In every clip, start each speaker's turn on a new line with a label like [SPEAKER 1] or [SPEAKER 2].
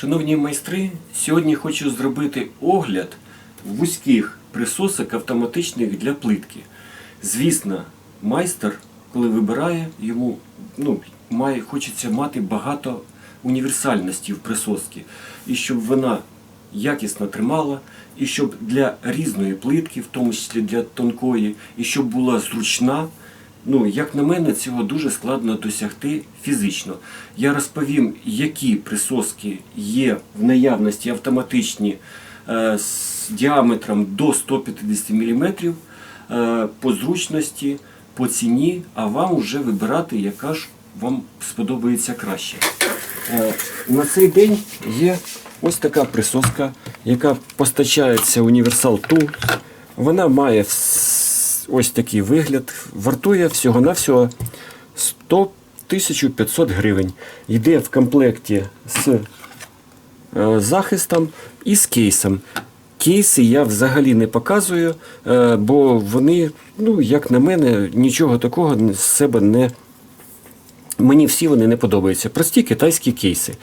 [SPEAKER 1] Шановні майстри, сьогодні хочу зробити огляд вузьких присосок автоматичних для плитки. Звісно, майстер, коли вибирає, йому ну, має, хочеться мати багато універсальності в присосці. І щоб вона якісно тримала, і щоб для різної плитки, в тому числі для тонкої, і щоб була зручна. Ну, як на мене, цього дуже складно досягти фізично. Я розповім, які присоски є в наявності автоматичні е, з діаметром до 150 мм е, по зручності, по ціні, а вам вже вибирати, яка ж вам сподобається краще. Е, На цей день є ось така присоска, яка постачається Universal Tool. Вона має ось такий вигляд. Вартує всього-навсього 100 1500 гривень. Йде в комплекті з е, захистом і з кейсом. Кейси я взагалі не показую, е, бо вони, ну, як на мене, нічого такого з себе не Мені всі вони не подобаються. Прості китайські кейси.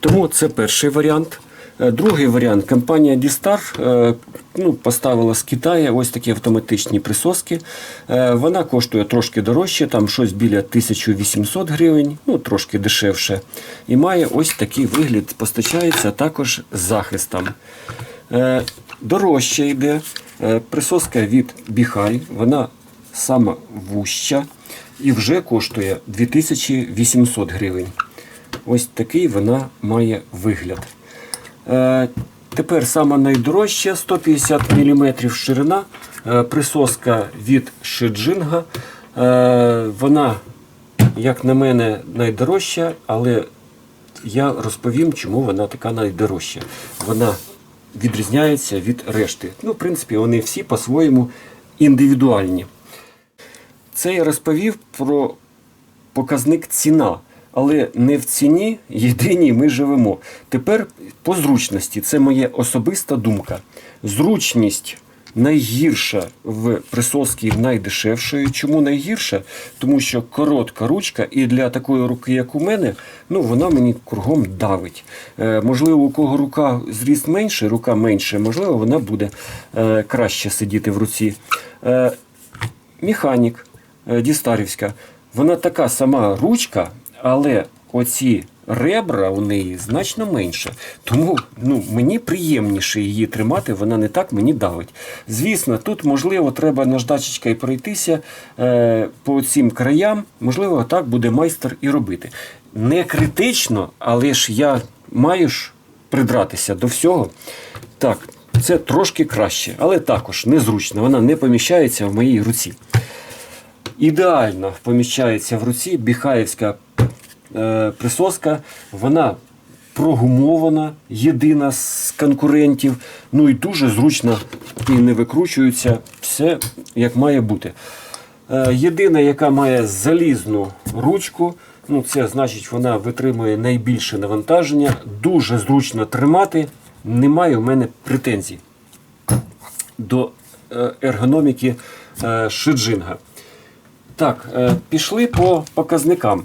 [SPEAKER 1] Тому це перший варіант. Е, Другий варіант компанія D-Star е, ну, поставила з Китаю ось такі автоматичні присоски. Е, Вона коштує трошки дорожче, там щось біля 1800 гривень, ну трошки дешевше. І має ось такий вигляд, постачається також з захистом. Дорожче йде присоска від Біхай, вона сама вуща і вже коштує 2800 гривень. Ось такий вона має вигляд. Е, Тепер сама найдорожча 150 мм ширина. е, Присоска від Шиджинга. Е, Вона, як на мене, найдорожча, але я розповім, чому вона така найдорожча. Вона відрізняється від решти. Ну, в принципі, вони всі по-своєму індивідуальні. Це я розповів про показник ціна. Але не в ціні єдиній ми живемо. Тепер по зручності, це моя особиста думка. Зручність найгірша в присоски найдешевшої. Чому найгірша? Тому що коротка ручка, і для такої руки, як у мене, ну вона мені кругом давить. Е, можливо, у кого рука зріст менше, рука менше, можливо, вона буде е, краще сидіти в руці. Е, механік е, Дістарівська, вона така сама ручка, але оці ребра у неї значно менше. Тому ну, мені приємніше її тримати, вона не так мені давить. Звісно, тут, можливо, треба наждачечкою пройтися е, по цим краям. Можливо, так буде майстер і робити. Не критично, але ж я маю ж придратися до всього. Так, це трошки краще, але також незручно. Вона не поміщається в моїй руці. Ідеально поміщається в руці біхаївська присоска. Вона прогумована, єдина з конкурентів. Ну і дуже зручно і не викручується. Все як має бути. Е, єдина, яка має залізну ручку, ну це значить, вона витримує найбільше навантаження, дуже зручно тримати. Немає у мене претензій до е, ергономіки е, шиджинга. Так, е, пішли по показникам.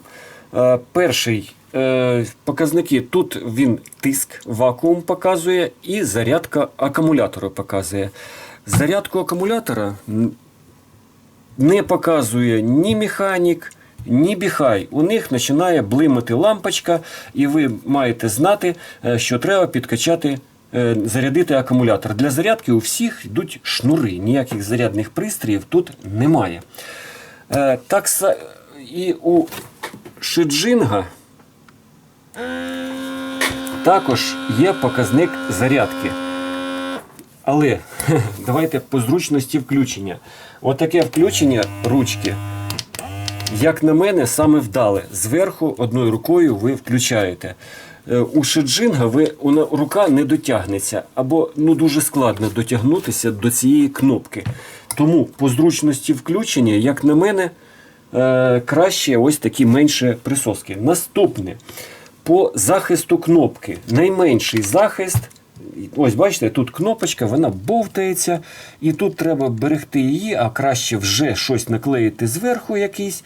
[SPEAKER 1] Е, Перший е, показники тут він тиск, вакуум показує і зарядка акумулятора показує. Зарядку акумулятора не показує ні механік, ні біхай. У них починає блимати лампочка, і ви маєте знати, е, що треба підкачати, зарядити акумулятор. Для зарядки у всіх йдуть шнури. Ніяких зарядних пристроїв тут немає. Так і у Шиджинга також є показник зарядки. Але давайте по зручності включення. Отаке включення ручки, як на мене, саме вдале. Зверху одною рукою ви включаєте. Е, У шиджинга ви вона- рука не дотягнеться, або ну дуже складно дотягнутися до цієї кнопки. Тому по зручності включення, як на мене, е, краще ось такі менші присоски. Наступне по захисту кнопки. Найменший захист. Ось бачите, тут кнопочка, вона бовтається, і тут треба берегти її, а краще вже щось наклеїти зверху якийсь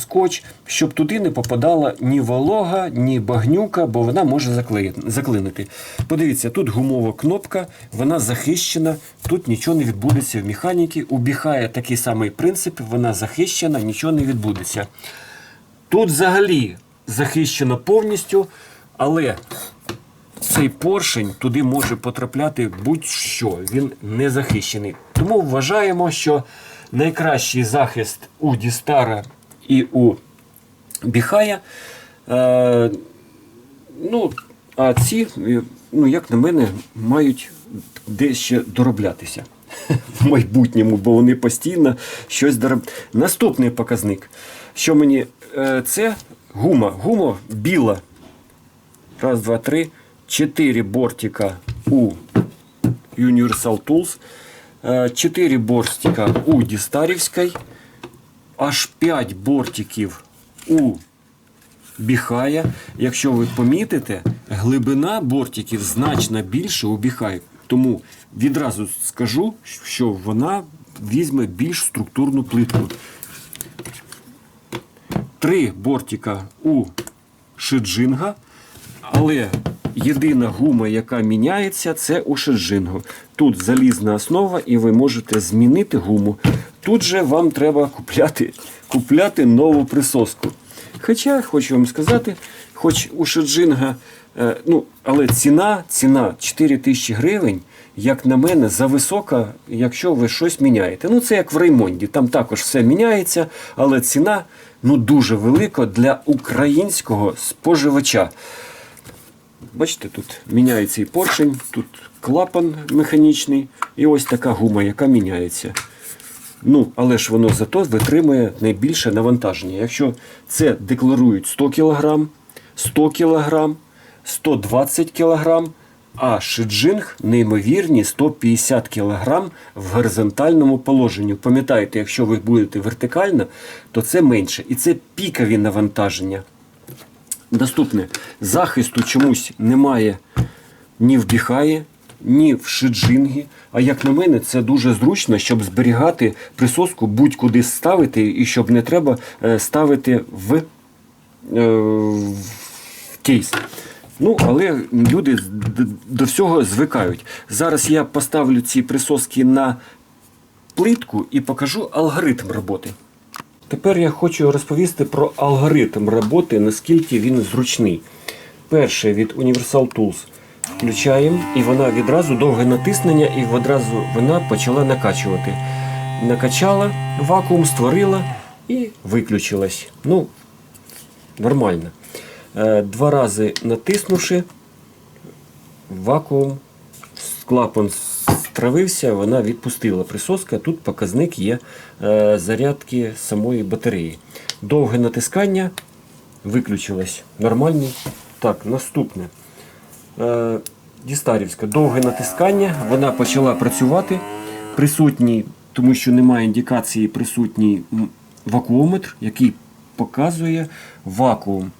[SPEAKER 1] скотч, щоб туди не попадала ні волога, ні багнюка, бо вона може заклинити. Подивіться, тут гумова кнопка, вона захищена, тут нічого не відбудеться в механіки. У Біхая такий самий принцип, вона захищена, нічого не відбудеться. Тут взагалі захищено повністю, але цей поршень туди може потрапляти будь-що, він не захищений. Тому вважаємо, що найкращий захист у Дістара і у Біхая. Е, ну, а ці, ну, як на мене, мають дещо дороблятися в майбутньому, бо вони постійно щось дороб... Наступний показник. Що мені е, це гума. Гума біла. Раз, два, три. Чотири бортика у Universal Tools. Е, Чотири бортика у Дістарівській. Аж 5 бортиків у Біхая. Якщо ви помітите, глибина бортиків значно більше у Біхай. Тому відразу скажу, що вона візьме більш структурну плитку. Три бортика у Шиджинга, але єдина гума, яка міняється, це у Шиджингу. Тут залізна основа, і ви можете змінити гуму. Тут же вам треба купляти, купляти нову присоску. Хоча, хочу вам сказати, хоч у Шиджинга, е, ну, але ціна, ціна 4 тисячі гривень, як на мене, зависока, якщо ви щось міняєте. Ну, це як в Реймонді, там також все міняється, але ціна ну, дуже велика для українського споживача. Бачите, тут міняється і поршень, тут клапан механічний, і ось така гума, яка міняється. Ну, але ж воно зато витримує найбільше навантаження. Якщо це декларують 100 кг, 100 кг, 120 кг, а шиджинг неймовірні 150 кг в горизонтальному положенні. Пам'ятаєте, якщо ви будете вертикально, то це менше. І це пікові навантаження. Наступне, захисту чомусь немає ні в Біхаї, ні в Шиджингі. А як на мене, це дуже зручно, щоб зберігати присоску будь-куди ставити, і щоб не треба е, ставити в, е, в кейс. Ну, але люди до всього звикають. Зараз я поставлю ці присоски на плитку і покажу алгоритм роботи. Тепер я хочу розповісти про алгоритм роботи, наскільки він зручний. Перше від Universal Tools включаємо, і вона відразу довге натиснення, і одразу вона почала накачувати. Накачала, вакуум створила і виключилась. Ну, нормально. Е, Два рази натиснувши, вакуум, клапан стравився, вона відпустила присоска. Тут показник є е, зарядки самої батареї. Довге натискання виключилось. Нормальний. Так, наступне. Е, Дістарівська. Довге натискання, вона почала працювати. Присутній, тому що немає індикації, присутній вакуометр, який показує вакуум.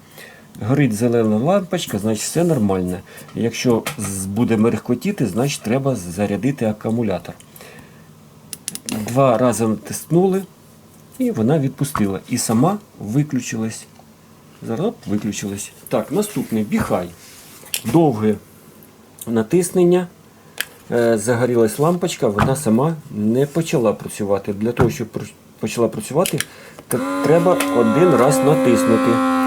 [SPEAKER 1] Горить зелена лампочка, значить все нормально. Якщо буде мерехкотіти, значить треба зарядити акумулятор. Два рази натиснули, і вона відпустила. І сама виключилась. Зараз виключилась. Так, наступний біхай. Довге натиснення. Е, Загорілась лампочка, вона сама не почала працювати. Для того, щоб почала працювати, треба один раз натиснути.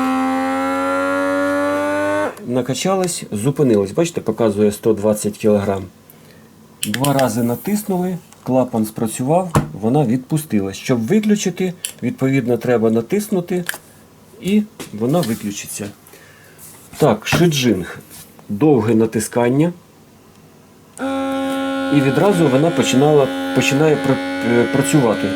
[SPEAKER 1] Накачалась, зупинилась. Бачите, показує 120 кг. Два рази натиснули, клапан спрацював, вона відпустилась. Щоб виключити, відповідно, треба натиснути і вона виключиться. Так, шиджинг. Довге натискання. І відразу вона починала, починає е, працювати.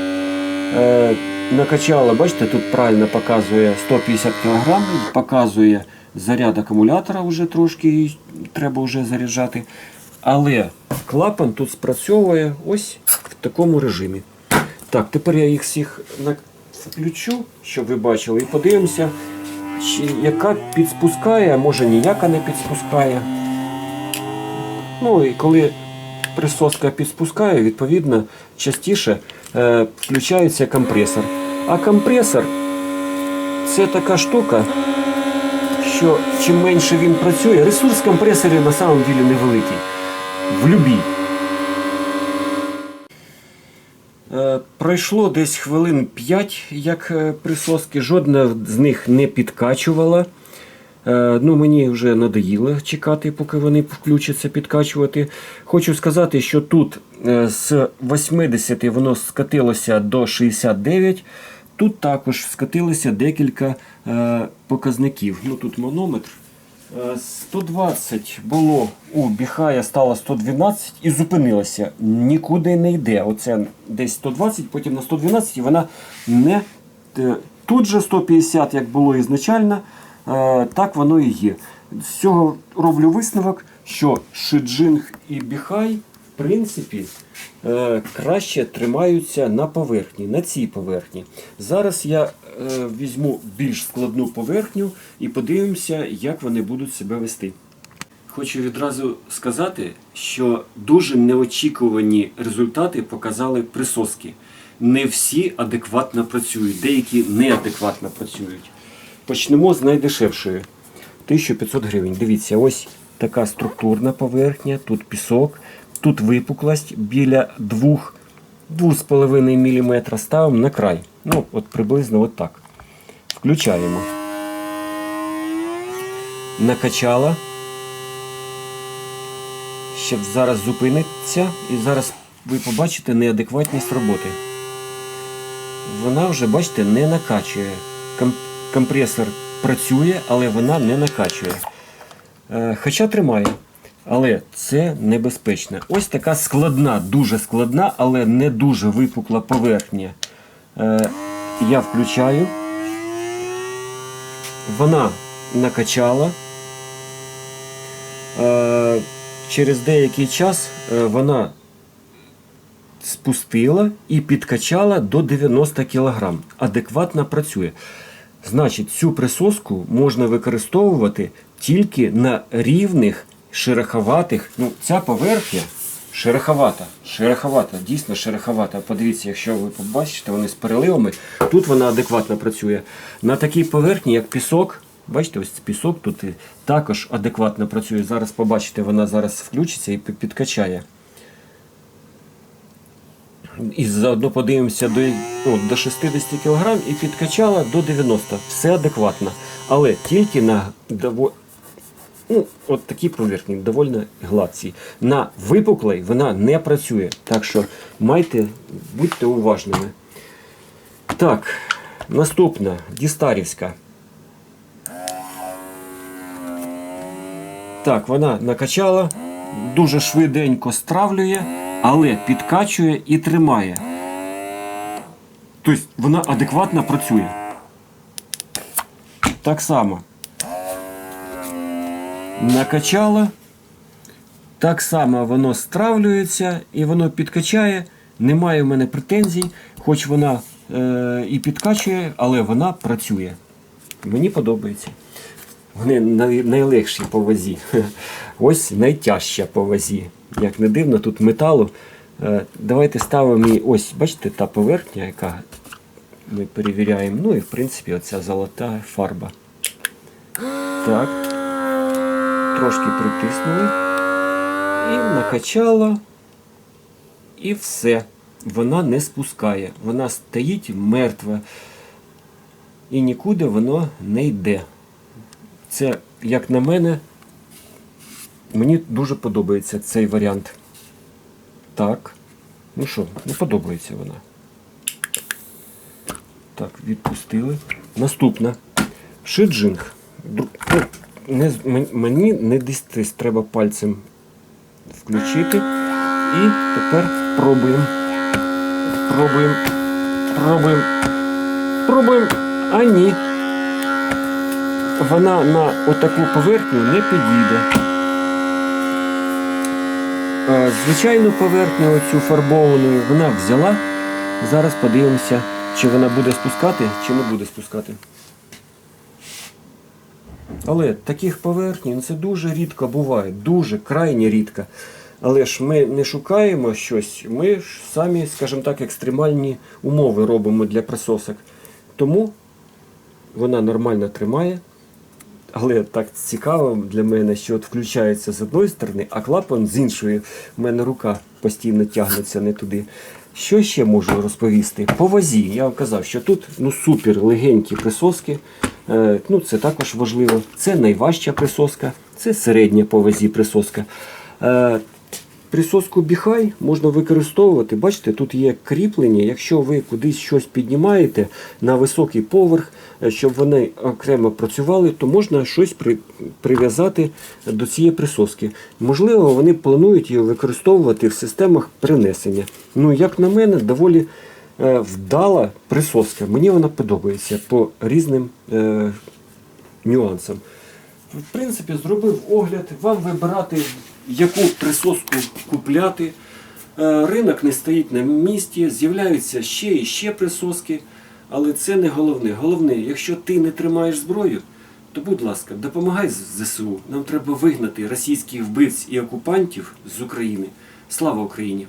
[SPEAKER 1] Е, накачала, бачите, тут правильно показує 150 кг, показує заряд акумулятора вже трошки треба вже заряджати. Але клапан тут спрацьовує ось в такому режимі. Так, тепер я їх всіх включу, щоб ви бачили, і подивимося, чи яка підспускає, а може ніяка не підспускає. Ну і коли присоска підспускає, відповідно, частіше е, включається компресор. А компресор це така штука, що чим менше він працює, ресурс компресорів на самом деле невеликий. В любій. Е, Пройшло десь хвилин 5, як е, присоски, жодна з них не підкачувала. Е, Ну, мені вже надоїло чекати, поки вони включаться підкачувати. Хочу сказати, що тут з 80 воно скатилося до 69. Тут також скатилося декілька е, показників. Ну, тут манометр. Е, 120 було у Біхая стало 112 і зупинилося. Нікуди не йде. Оце десь 120, потім на 112 і вона не е, тут же 150, як було ізначально, е, так воно і є. З цього роблю висновок, що Шиджинг і Біхай, принципі, е, краще тримаються на поверхні, на цій поверхні. Зараз я е, візьму більш складну поверхню і подивимося, як вони будуть себе вести. Хочу відразу сказати, що дуже неочікувані результати показали присоски. Не всі адекватно працюють, деякі неадекватно працюють. Почнемо з найдешевшої 1500 гривень. Дивіться, ось така структурна поверхня, тут пісок, тут випуклость біля 2 2,5 мм ставимо на край. Ну, от приблизно от так. Включаємо. Накачала. Ще зараз зупиниться і зараз ви побачите неадекватність роботи. Вона вже, бачите, не накачує. Ком- компресор працює, але вона не накачує. Е, Хоча тримає. Але це небезпечно. Ось така складна, дуже складна, але не дуже випукла поверхня. Е, Я включаю. Вона накачала. Е, Через деякий час е, вона спустила і підкачала до 90 кг. Адекватно працює. Значить, цю присоску можна використовувати тільки на рівних, шероховатих. Ну, ця поверхня шероховата. Шероховата, дійсно шероховата. Подивіться, якщо ви побачите, вони з переливами. Тут вона адекватно працює. На такій поверхні, як пісок, бачите, ось пісок тут також адекватно працює. Зараз побачите, вона зараз включиться і підкачає. І заодно подивимося до, ну, до 60 кг і підкачала до 90. Все адекватно. Але тільки на. Ну, от такі поверхні, доволі гладці. На випуклій вона не працює. Так що майте, будьте уважними. Так, наступна Дістарівська. Так, вона накачала, дуже швиденько стравлює, але підкачує і тримає. Тобто вона адекватно працює. Так само. Накачала. Так само воно стравлюється і воно підкачає. Немає в мене претензій, хоч вона е, і підкачує, але вона працює. Мені подобається. Вони найлегші по вазі. Ось найтяжча по вазі. Як не дивно, тут металу. Е, Давайте ставимо її, ось, бачите, та поверхня, яка ми перевіряємо. Ну і в принципі оця золота фарба. Так. Трошки притиснули. І накачала. І все. Вона не спускає. Вона стоїть мертва. І нікуди воно не йде. Це, як на мене, мені дуже подобається цей варіант. Так. Ну що, не подобається вона. Так, відпустили. Наступна. Шиджинг. Не, мені не дістись, треба пальцем включити. І тепер пробуємо. Пробуємо. Пробуємо. Пробуємо. А ні. Вона на отаку поверхню не підійде. Звичайну поверхню оцю фарбовану вона взяла. Зараз подивимося, чи вона буде спускати, чи не буде спускати. Але таких поверхній ну, це дуже рідко буває, дуже крайне рідко. Але ж ми не шукаємо щось, ми ж самі, скажімо так, екстремальні умови робимо для присосок. Тому вона нормально тримає. Але так цікаво для мене, що от включається з одної сторони, а клапан з іншої. У мене рука постійно тягнеться не туди. Що ще можу розповісти? По вазі. Я вам казав, що тут ну, супер легенькі присоски. Е, ну, це також важливо. Це найважча присоска, це середня по вазі присоска. Е, Присоску біхай можна використовувати. Бачите, тут є кріплення. Якщо ви кудись щось піднімаєте на високий поверх, е, щоб вони окремо працювали, то можна щось при, прив'язати до цієї присоски. Можливо, вони планують її використовувати в системах перенесення. Ну, як на мене, доволі е, вдала присоска. Мені вона подобається по різним е, нюансам. В принципі, зробив огляд, вам вибирати, яку присоску купляти. Е, Ринок не стоїть на місці, з'являються ще і ще присоски, але це не головне. Головне, якщо ти не тримаєш зброю, то будь ласка, допомагай ЗСУ. Нам треба вигнати російських вбивць і окупантів з України. Слава Україні!